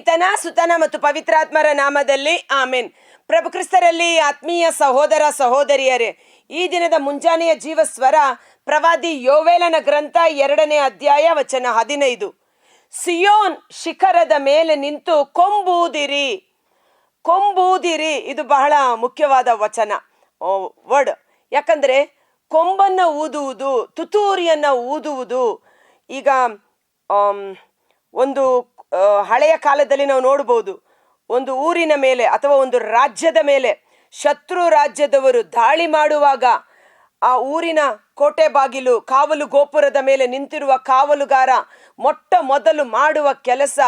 ಪಿತನ ಸುತನ ಮತ್ತು ಪವಿತ್ರಾತ್ಮರ ನಾಮದಲ್ಲಿ ಆಮೇನ್. ಪ್ರಭು ಕ್ರಿಸ್ತರಲ್ಲಿ ಆತ್ಮೀಯ ಸಹೋದರ ಸಹೋದರಿಯರೇ, ಈ ದಿನದ ಮುಂಜಾನೆಯ ಜೀವ ಸ್ವರ ಪ್ರವಾದಿ ಯೋವೇಲನ ಗ್ರಂಥ ಎರಡನೇ ಅಧ್ಯಾಯ ವಚನ ಹದಿನೈದು. ಸಿಯೋನ್ ಶಿಖರದ ಮೇಲೆ ನಿಂತು ಕೊಂಬೂದಿರಿ ಕೊಂಬೂದಿರಿ. ಇದು ಬಹಳ ಮುಖ್ಯವಾದ ವಚನ ವರ್ಡ್. ಯಾಕಂದ್ರೆ ಕೊಂಬನ್ನ ಊದುವುದು ತುತೂರಿಯನ್ನ ಊದುವುದು, ಈಗ ಒಂದು ಹಳೆಯ ಕಾಲದಲ್ಲಿ ನಾವು ನೋಡ್ಬೋದು, ಒಂದು ಊರಿನ ಮೇಲೆ ಅಥವಾ ಒಂದು ರಾಜ್ಯದ ಮೇಲೆ ಶತ್ರು ರಾಜ್ಯದವರು ದಾಳಿ ಮಾಡುವಾಗ ಆ ಊರಿನ ಕೋಟೆ ಬಾಗಿಲು, ಕಾವಲು ಗೋಪುರದ ಮೇಲೆ ನಿಂತಿರುವ ಕಾವಲುಗಾರ ಮೊಟ್ಟ ಮೊದಲು ಮಾಡುವ ಕೆಲಸ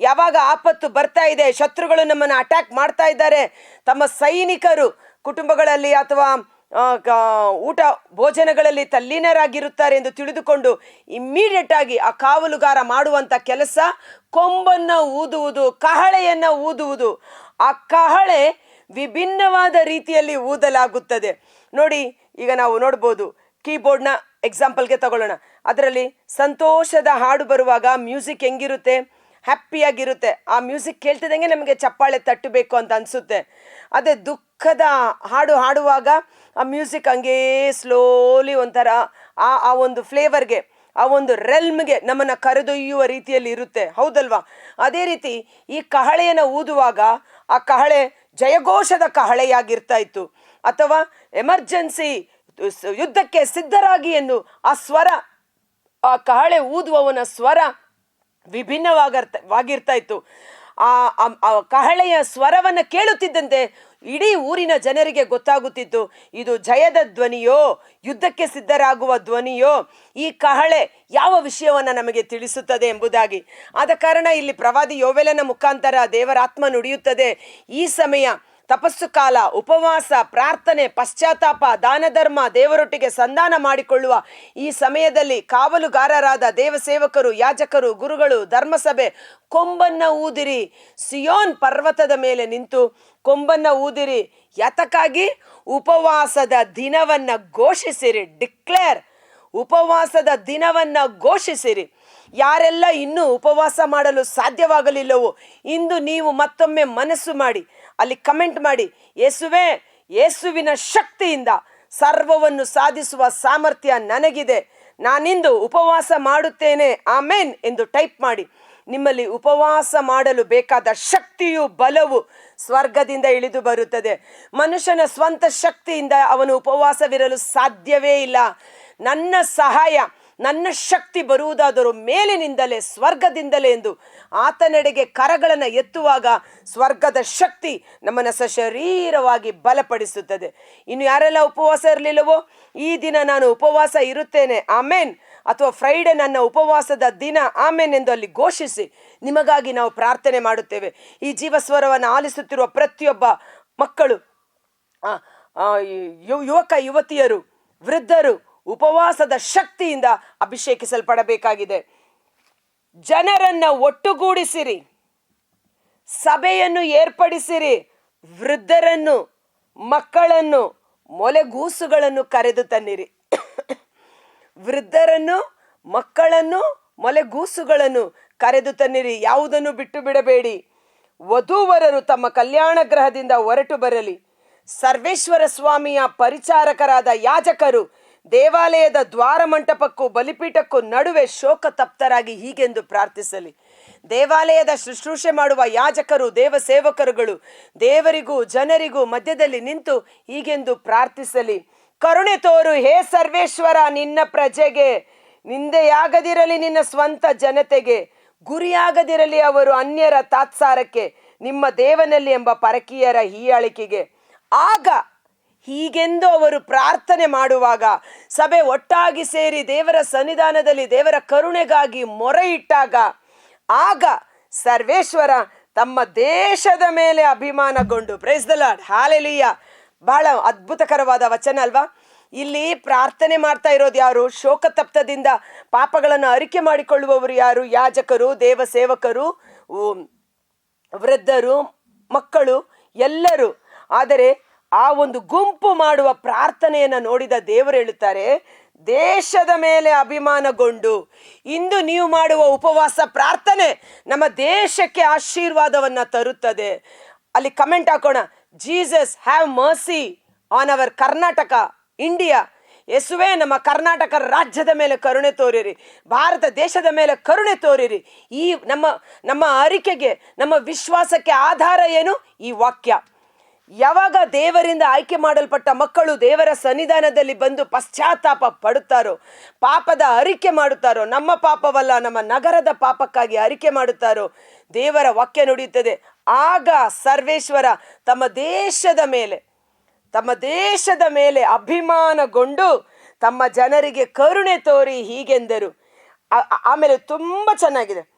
ಯಾವಾಗ ಆಪತ್ತು ಬರ್ತಾ ಇದೆ, ಶತ್ರುಗಳು ನಮ್ಮನ್ನು ಅಟ್ಯಾಕ್ ಮಾಡ್ತಾ ಇದ್ದಾರೆ, ತಮ್ಮ ಸೈನಿಕರು ಕುಟುಂಬಗಳಲ್ಲಿ ಅಥವಾ ಊಟ ಭೋಜನಗಳಲ್ಲಿ ತಲ್ಲೀನರಾಗಿರುತ್ತಾರೆ ಎಂದು ತಿಳಿದುಕೊಂಡು ಇಮ್ಮಿಡಿಯೇಟ್ ಆಗಿ ಆ ಕಾವಲುಗಾರ ಮಾಡುವಂತ ಕೆಲಸ ಕೊಂಬನ್ನ ಊದುವುದು, ಕಹಳೆಯನ್ನ ಊದುವುದು. ಆ ಕಹಳೆ ವಿಭಿನ್ನವಾದ ರೀತಿಯಲ್ಲಿ ಊದಲಾಗುತ್ತದೆ. ನೋಡಿ, ಈಗ ನಾವು ನೋಡ್ಬೋದು ಕೀಬೋರ್ಡ್ನ ಎಕ್ಸಾಂಪಲ್ಗೆ ತಗೊಳ್ಳೋಣ. ಅದರಲ್ಲಿ ಸಂತೋಷದ ಹಾಡು ಬರುವಾಗ ಮ್ಯೂಸಿಕ್ ಹೆಂಗಿರುತ್ತೆ? ಹ್ಯಾಪಿಯಾಗಿರುತ್ತೆ. ಆ ಮ್ಯೂಸಿಕ್ ಕೇಳ್ತಿದ್ದಂಗೆ ನಮಗೆ ಚಪ್ಪಾಳೆ ತಟ್ಟಬೇಕು ಅಂತ ಅನಿಸುತ್ತೆ. ಅದೇ ದುಃಖದ ಹಾಡು ಹಾಡುವಾಗ ಆ ಮ್ಯೂಸಿಕ್ ಹಂಗೇ ಸ್ಲೋಲಿ ಒಂಥರ ಆ ಆ ಒಂದು ಫ್ಲೇವರ್ಗೆ ಆ ಒಂದು ರೆಲ್ಮ್ಗೆ ನಮ್ಮನ್ನು ಕರೆದೊಯ್ಯುವ ರೀತಿಯಲ್ಲಿ ಇರುತ್ತೆ. ಹೌದಲ್ವಾ? ಅದೇ ರೀತಿ ಈ ಕಹಳೆಯನ್ನು ಊದುವಾಗ ಆ ಕಹಳೆ ಜಯಘೋಷದ ಕಹಳೆಯಾಗಿರ್ತಾ ಇತ್ತು. ಅಥವಾ ಎಮರ್ಜೆನ್ಸಿ ಯುದ್ಧಕ್ಕೆ ಸಿದ್ಧರಾಗಿ ಎಂದು ಆ ಸ್ವರ, ಆ ಕಹಳೆ ಊದುವವನ ಸ್ವರ ವಿಭಿನ್ನವಾಗಿರ್ತ ವಾಗಿರ್ತಾ ಇತ್ತು ಆ ಕಹಳೆಯ ಸ್ವರವನ್ನು ಕೇಳುತ್ತಿದ್ದಂತೆ ಇಡೀ ಊರಿನ ಜನರಿಗೆ ಗೊತ್ತಾಗುತ್ತಿತ್ತು. ಇದು ಜಯದ ಧ್ವನಿಯೋ, ಯುದ್ಧಕ್ಕೆ ಸಿದ್ಧರಾಗುವ ಧ್ವನಿಯೋ, ಈ ಕಹಳೆ ಯಾವ ವಿಷಯವನ್ನು ನಮಗೆ ತಿಳಿಸುತ್ತದೆ ಎಂಬುದಾಗಿ. ಆದ ಕಾರಣ ಇಲ್ಲಿ ಪ್ರವಾದಿ ಯೋವೆಲನ ಮುಖಾಂತರ ದೇವರಾತ್ಮ ನುಡಿಯುತ್ತದೆ. ಈ ಸಮಯ ತಪಸ್ಸು ಕಾಲ, ಉಪವಾಸ, ಪ್ರಾರ್ಥನೆ, ಪಶ್ಚಾತ್ತಾಪ, ದಾನ ಧರ್ಮ, ದೇವರೊಟ್ಟಿಗೆ ಸಂಧಾನ ಮಾಡಿಕೊಳ್ಳುವ ಈ ಸಮಯದಲ್ಲಿ ಕಾವಲುಗಾರರಾದ ದೇವಸೇವಕರು, ಯಾಜಕರು, ಗುರುಗಳು, ಧರ್ಮಸಭೆ ಕೊಂಬನ್ನ ಊದಿರಿ. ಸಿಯೋನ್ ಪರ್ವತದ ಮೇಲೆ ನಿಂತು ಕೊಂಬನ್ನ ಊದಿರಿ. ಯತಕ್ಕಾಗಿ ಉಪವಾಸದ ದಿನವನ್ನ ಘೋಷಿಸಿರಿ. ಡಿಕ್ಲೇರ್, ಉಪವಾಸದ ದಿನವನ್ನ ಘೋಷಿಸಿರಿ. ಯಾರೆಲ್ಲ ಇನ್ನೂ ಉಪವಾಸ ಮಾಡಲು ಸಾಧ್ಯವಾಗಲಿಲ್ಲವೋ, ಇಂದು ನೀವು ಮತ್ತೊಮ್ಮೆ ಮನಸ್ಸು ಮಾಡಿ ಅಲ್ಲಿ ಕಮೆಂಟ್ ಮಾಡಿ, ಯೇಸುವೆ, ಯೇಸುವಿನ ಶಕ್ತಿಯಿಂದ ಸರ್ವವನ್ನು ಸಾಧಿಸುವ ಸಾಮರ್ಥ್ಯ ನನಗಿದೆ. ನಾನಿಂದು ಉಪವಾಸ ಮಾಡುತ್ತೇನೆ. ಆಮೇನ್ ಎಂದು ಟೈಪ್ ಮಾಡಿ. ನಿಮ್ಮಲ್ಲಿ ಉಪವಾಸ ಮಾಡಲು ಬೇಕಾದ ಶಕ್ತಿಯು ಬಲವು ಸ್ವರ್ಗದಿಂದ ಇಳಿದು ಬರುತ್ತದೆ. ಮನುಷ್ಯನ ಸ್ವಂತ ಶಕ್ತಿಯಿಂದ ಅವನು ಉಪವಾಸವಿರಲು ಸಾಧ್ಯವೇ ಇಲ್ಲ. ನನ್ನ ಸಹಾಯ ನನ್ನ ಶಕ್ತಿ ಬರುವುದಾದರೂ ಮೇಲಿನಿಂದಲೇ, ಸ್ವರ್ಗದಿಂದಲೇ ಎಂದು ಆತನೆಡೆಗೆ ಕರಗಳನ್ನು ಎತ್ತುವಾಗ ಸ್ವರ್ಗದ ಶಕ್ತಿ ನಮ್ಮನ್ನು ಸಶರೀರವಾಗಿ ಬಲಪಡಿಸುತ್ತದೆ. ಇನ್ನು ಯಾರೆಲ್ಲ ಉಪವಾಸ ಇರಲಿಲ್ಲವೋ, ಈ ದಿನ ನಾನು ಉಪವಾಸ ಇರುತ್ತೇನೆ. ಆಮೇನ್. ಅಥವಾ ಫ್ರೈಡೆ ನನ್ನ ಉಪವಾಸದ ದಿನ. ಆಮೇನ್ ಎಂದು ಅಲ್ಲಿ ಘೋಷಿಸಿ ನಿಮಗಾಗಿ ನಾವು ಪ್ರಾರ್ಥನೆ ಮಾಡುತ್ತೇವೆ. ಈ ಜೀವಸ್ವರವನ್ನು ಆಲಿಸುತ್ತಿರುವ ಪ್ರತಿಯೊಬ್ಬ ಮಕ್ಕಳು ಯುವಕ, ಯುವತಿಯರು, ವೃದ್ಧರು ಉಪವಾಸದ ಶಕ್ತಿಯಿಂದ ಅಭಿಷೇಕಿಸಲ್ಪಡಬೇಕಾಗಿದೆ. ಜನರನ್ನ ಒಟ್ಟುಗೂಡಿಸಿರಿ. ಸಭೆಯನ್ನು ಏರ್ಪಡಿಸಿರಿ. ವೃದ್ಧರನ್ನು, ಮಕ್ಕಳನ್ನು, ಮೊಲೆಗೂಸುಗಳನ್ನು ಕರೆದು ತನ್ನಿರಿ. ವೃದ್ಧರನ್ನು, ಮಕ್ಕಳನ್ನು, ಮೊಲೆಗೂಸುಗಳನ್ನು ಕರೆದು ತನ್ನಿರಿ. ಯಾವುದನ್ನು ಬಿಟ್ಟು ಬಿಡಬೇಡಿ. ವಧುವರರು ತಮ್ಮ ಕಲ್ಯಾಣ ಗ್ರಹದಿಂದ ಹೊರಟು ಬರಲಿ. ಸರ್ವೇಶ್ವರ ಸ್ವಾಮಿಯ ಪರಿಚಾರಕರಾದ ಯಾಜಕರು ದೇವಾಲಯದ ದ್ವಾರ ಮಂಟಪಕ್ಕೂ ಬಲಿಪೀಠಕ್ಕೂ ನಡುವೆ ಶೋಕ ತಪ್ತರಾಗಿ ಹೀಗೆಂದು ಪ್ರಾರ್ಥಿಸಲಿ. ದೇವಾಲಯದ ಶುಶ್ರೂಷೆ ಮಾಡುವ ಯಾಜಕರು ದೇವ ಸೇವಕರುಗಳು ದೇವರಿಗೂ ಜನರಿಗೂ ಮಧ್ಯದಲ್ಲಿ ನಿಂತು ಹೀಗೆಂದು ಪ್ರಾರ್ಥಿಸಲಿ. ಕರುಣೆ ತೋರು, ಹೇ ಸರ್ವೇಶ್ವರ, ನಿನ್ನ ಪ್ರಜೆಗೆ ನಿಂದೆಯಾಗದಿರಲಿ ನಿನ್ನ ಸ್ವಂತ ಜನತೆಗೆ. ಗುರಿಯಾಗದಿರಲಿ ಅವರು ಅನ್ಯರ ತಾತ್ಸಾರಕ್ಕೆ, ನಿಮ್ಮ ದೇವನಲ್ಲಿ ಎಂಬ ಪರಕೀಯರ ಹೀಯಾಳಿಕೆಗೆ. ಆಗ ಹೀಗೆಂದು ಅವರು ಪ್ರಾರ್ಥನೆ ಮಾಡುವಾಗ ಸಭೆ ಒಟ್ಟಾಗಿ ಸೇರಿ ದೇವರ ಸನ್ನಿಧಾನದಲ್ಲಿ ದೇವರ ಕರುಣೆಗಾಗಿ ಮೊರೆ ಇಟ್ಟಾಗ ಆಗ ಸರ್ವೇಶ್ವರ ತಮ್ಮ ದೇಶದ ಮೇಲೆ ಅಭಿಮಾನಗೊಂಡು ಪ್ರೈಸ್ ದ ಲಾರ್ಡ್ ಹಾಲೆಲಿಯ ಬಹಳ ಅದ್ಭುತಕರವಾದ ವಚನ ಅಲ್ವಾ? ಇಲ್ಲಿ ಪ್ರಾರ್ಥನೆ ಮಾಡ್ತಾ ಇರೋದು ಯಾರು? ಶೋಕತಪ್ತದಿಂದ ಪಾಪಗಳನ್ನು ಅರಿಕೆ ಮಾಡಿಕೊಳ್ಳುವವರು ಯಾರು? ಯಾಜಕರು, ದೇವ ಸೇವಕರು ವೃದ್ಧರು, ಮಕ್ಕಳು, ಎಲ್ಲರೂ. ಆದರೆ ಆ ಒಂದು ಗುಂಪು ಮಾಡುವ ಪ್ರಾರ್ಥನೆಯನ್ನು ನೋಡಿದ ದೇವರು ಹೇಳುತ್ತಾರೆ, ದೇಶದ ಮೇಲೆ ಅಭಿಮಾನಗೊಂಡು, ಇಂದು ನೀವು ಮಾಡುವ ಉಪವಾಸ ಪ್ರಾರ್ಥನೆ ನಮ್ಮ ದೇಶಕ್ಕೆ ಆಶೀರ್ವಾದವನ್ನು ತರುತ್ತದೆ. ಅಲ್ಲಿ ಕಮೆಂಟ್ ಹಾಕೋಣ, Jesus have mercy on our Karnataka India ಯೇಸುವೆ, ನಮ್ಮ ಕರ್ನಾಟಕ ರಾಜ್ಯದ ಮೇಲೆ ಕರುಣೆ ತೋರಿರಿ, ಭಾರತ ದೇಶದ ಮೇಲೆ ಕರುಣೆ ತೋರಿರಿ. ಈ ನಮ್ಮ ನಮ್ಮ ಅರಿಕೆಗೆ, ನಮ್ಮ ವಿಶ್ವಾಸಕ್ಕೆ ಆಧಾರ ಏನು? ಈ ವಾಕ್ಯ. ಯಾವಾಗ ದೇವರಿಂದ ಆಯ್ಕೆ ಮಾಡಲ್ಪಟ್ಟ ಮಕ್ಕಳು ದೇವರ ಸನ್ನಿಧಾನದಲ್ಲಿ ಬಂದು ಪಶ್ಚಾತ್ತಾಪ ಪಡುತ್ತಾರೋ, ಪಾಪದ ಅರಿಕೆ ಮಾಡುತ್ತಾರೋ, ನಮ್ಮ ಪಾಪವಲ್ಲ, ನಮ್ಮ ನಗರದ ಪಾಪಕ್ಕಾಗಿ ಅರಿಕೆ ಮಾಡುತ್ತಾರೋ, ದೇವರ ವಾಕ್ಯ ನುಡಿಯುತ್ತದೆ. ಆಗ ಸರ್ವೇಶ್ವರ ತಮ್ಮ ದೇಶದ ಮೇಲೆ, ತಮ್ಮ ದೇಶದ ಮೇಲೆ ಅಭಿಮಾನಗೊಂಡು ತಮ್ಮ ಜನರಿಗೆ ಕರುಣೆ ತೋರಿ ಹೀಗೆಂದರು. ಆಮೇಲೆ ತುಂಬ ಚೆನ್ನಾಗಿದೆ.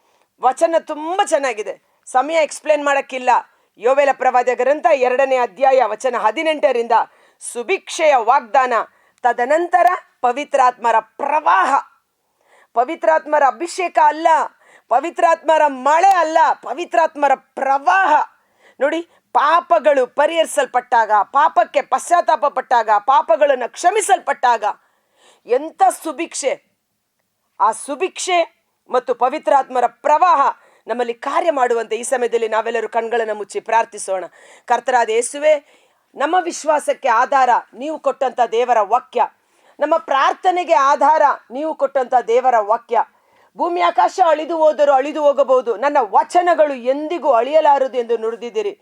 ವಚನ ತುಂಬ ಚೆನ್ನಾಗಿದೆ. ಸಮಯ ಎಕ್ಸ್ಪ್ಲೇನ್ ಮಾಡೋಕ್ಕಿಲ್ಲ. ಯೋವೆಲ ಪ್ರವಾದ ಗ್ರಂಥ ಎರಡನೇ ಅಧ್ಯಾಯ ವಚನ ಹದಿನೆಂಟರಿಂದ ಸುಭಿಕ್ಷೆಯ ವಾಗ್ದಾನ. ತದನಂತರ ಪವಿತ್ರಾತ್ಮರ ಪ್ರವಾಹ. ಪವಿತ್ರಾತ್ಮರ ಅಭಿಷೇಕ ಅಲ್ಲ, ಪವಿತ್ರಾತ್ಮರ ಮಳೆ ಅಲ್ಲ, ಪವಿತ್ರಾತ್ಮರ ಪ್ರವಾಹ. ನೋಡಿ, ಪಾಪಗಳು ಪರಿಹರಿಸಲ್ಪಟ್ಟಾಗ, ಪಾಪಕ್ಕೆ ಪಶ್ಚಾತ್ತಾಪ ಪಟ್ಟಾಗ, ಪಾಪಗಳನ್ನು ಕ್ಷಮಿಸಲ್ಪಟ್ಟಾಗ ಎಂಥ ಸುಭಿಕ್ಷೆ. ಆ ಸುಭಿಕ್ಷೆ ಮತ್ತು ಪವಿತ್ರಾತ್ಮರ ಪ್ರವಾಹ ನಮ್ಮಲ್ಲಿ ಕಾರ್ಯ ಮಾಡುವಂತೆ ಈ ಸಮಯದಲ್ಲಿ ನಾವೆಲ್ಲರೂ ಕಣ್ಗಳನ್ನು ಮುಚ್ಚಿ ಪ್ರಾರ್ಥಿಸೋಣ. ಕರ್ತರಾದ ಯೇಸುವೆ, ನಮ್ಮ ವಿಶ್ವಾಸಕ್ಕೆ ಆಧಾರ, ನೀವು ಕೊಟ್ಟಂಥ ದೇವರ ವಾಕ್ಯ. ನಮ್ಮ ಪ್ರಾರ್ಥನೆಗೆ ಆಧಾರ, ನೀವು ಕೊಟ್ಟಂಥ ದೇವರ ವಾಕ್ಯ. ಭೂಮಿ ಆಕಾಶ ಅಳಿದು ಹೋದರೂ ಅಳಿದು ಹೋಗಬಹುದು. ನನ್ನ ವಚನಗಳು ಎಂದಿಗೂ ಅಳಿಯಲಾರದು ಎಂದು ನುಡಿದಿದ್ದೀರಿ.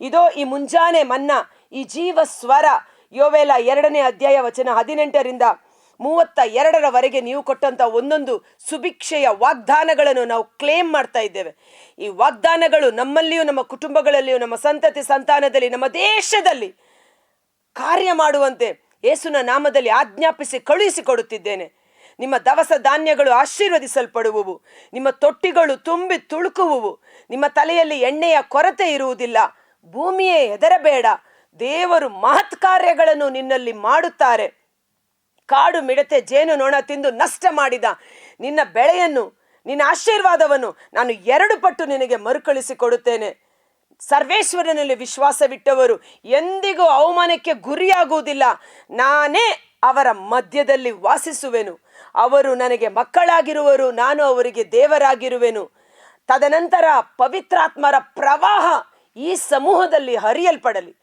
ಇದೋ ಈ ಮುಂಜಾನೆ ಮನ್ನ, ಈ ಜೀವ ಸ್ವರ. ಯೋವೆಲ ಎರಡನೇ ಅಧ್ಯಾಯ ವಚನ ಹದಿನೆಂಟರಿಂದ ಮೂವತ್ತ ಎರಡರವರೆಗೆ ನೀವು ಕೊಟ್ಟಂತ ಒಂದೊಂದು ಸುಭಿಕ್ಷೆಯ ವಾಗ್ದಾನಗಳನ್ನು ನಾವು ಕ್ಲೇಮ್ ಮಾಡ್ತಾ ಇದ್ದೇವೆ. ಈ ವಾಗ್ದಾನಗಳು ನಮ್ಮಲ್ಲಿಯೂ, ನಮ್ಮ ಕುಟುಂಬಗಳಲ್ಲಿಯೂ, ನಮ್ಮ ಸಂತತಿ ಸಂತಾನದಲ್ಲಿ, ನಮ್ಮ ದೇಶದಲ್ಲಿ ಕಾರ್ಯ ಮಾಡುವಂತೆ ಯೇಸುನ ನಾಮದಲ್ಲಿ ಆಜ್ಞಾಪಿಸಿ ಕಳುಹಿಸಿಕೊಡುತ್ತಿದ್ದೇನೆ. ನಿಮ್ಮ ದವಸ ಧಾನ್ಯಗಳು ಆಶೀರ್ವದಿಸಲ್ಪಡುವುವು. ನಿಮ್ಮ ತೊಟ್ಟಿಗಳು ತುಂಬಿ ತುಳುಕುವುವು. ನಿಮ್ಮ ತಲೆಯಲ್ಲಿ ಎಣ್ಣೆಯ ಕೊರತೆ ಇರುವುದಿಲ್ಲ. ಭೂಮಿಯೇ ಹೆದರಬೇಡ. ದೇವರು ಮಹತ್ ಕಾರ್ಯಗಳನ್ನು ನಿನ್ನಲ್ಲಿ ಮಾಡುತ್ತಾರೆ. ಕಾಡು ಮಿಡತೆ ಜೇನು ನೊಣ ತಿಂದು ನಷ್ಟ ಮಾಡಿದ ನಿನ್ನ ಬೆಳೆಯನ್ನು, ನಿನ್ನ ಆಶೀರ್ವಾದವನ್ನು ನಾನು ಎರಡು ಪಟ್ಟು ನಿನಗೆ ಮರುಕಳಿಸಿ ಕೊಡುತ್ತೇನೆ. ಸರ್ವೇಶ್ವರನಲ್ಲಿ ವಿಶ್ವಾಸವಿಟ್ಟವರು ಎಂದಿಗೂ ಅವಮಾನಕ್ಕೆ ಗುರಿಯಾಗುವುದಿಲ್ಲ. ನಾನೇ ಅವರ ಮಧ್ಯದಲ್ಲಿ ವಾಸಿಸುವೆನು. ಅವರು ನನಗೆ ಮಕ್ಕಳಾಗಿರುವರು, ನಾನು ಅವರಿಗೆ ದೇವರಾಗಿರುವೆನು. ತದನಂತರ ಪವಿತ್ರಾತ್ಮರ ಪ್ರವಾಹ ಈ ಸಮೂಹದಲ್ಲಿ ಹರಿಯಲ್ಪಡಲಿ.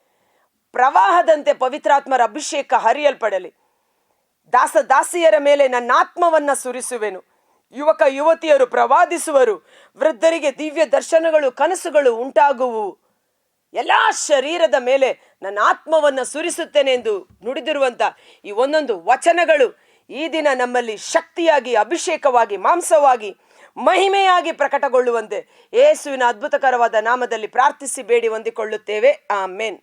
ಪ್ರವಾಹದಂತೆ ಪವಿತ್ರಾತ್ಮರ ಅಭಿಷೇಕ ಹರಿಯಲ್ಪಡಲಿ. ದಾಸ ದಾಸಿಯರ ಮೇಲೆ ನನ್ನ ಆತ್ಮವನ್ನ ಸುರಿಸುವೆನು. ಯುವಕ ಯುವತಿಯರು ಪ್ರವಾದಿಸುವರು. ವೃದ್ಧರಿಗೆ ದಿವ್ಯ ದರ್ಶನಗಳು, ಕನಸುಗಳು ಉಂಟಾಗುವು. ಎಲ್ಲ ಶರೀರದ ಮೇಲೆ ನನ್ನ ಆತ್ಮವನ್ನ ಸುರಿಸುತ್ತೇನೆ ಎಂದು ನುಡಿದಿರುವಂತ ಈ ಒಂದೊಂದು ವಚನಗಳು ಈ ದಿನ ನಮ್ಮಲ್ಲಿ ಶಕ್ತಿಯಾಗಿ, ಅಭಿಷೇಕವಾಗಿ, ಮಾಂಸವಾಗಿ, ಮಹಿಮೆಯಾಗಿ ಪ್ರಕಟಗೊಳ್ಳುವಂತೆ ಯೇಸುವಿನ ಅದ್ಭುತಕರವಾದ ನಾಮದಲ್ಲಿ ಪ್ರಾರ್ಥಿಸಿ ಬೇಡಿ ಹೊಂದಿಕೊಳ್ಳುತ್ತೇವೆ. ಆಮೇನ್.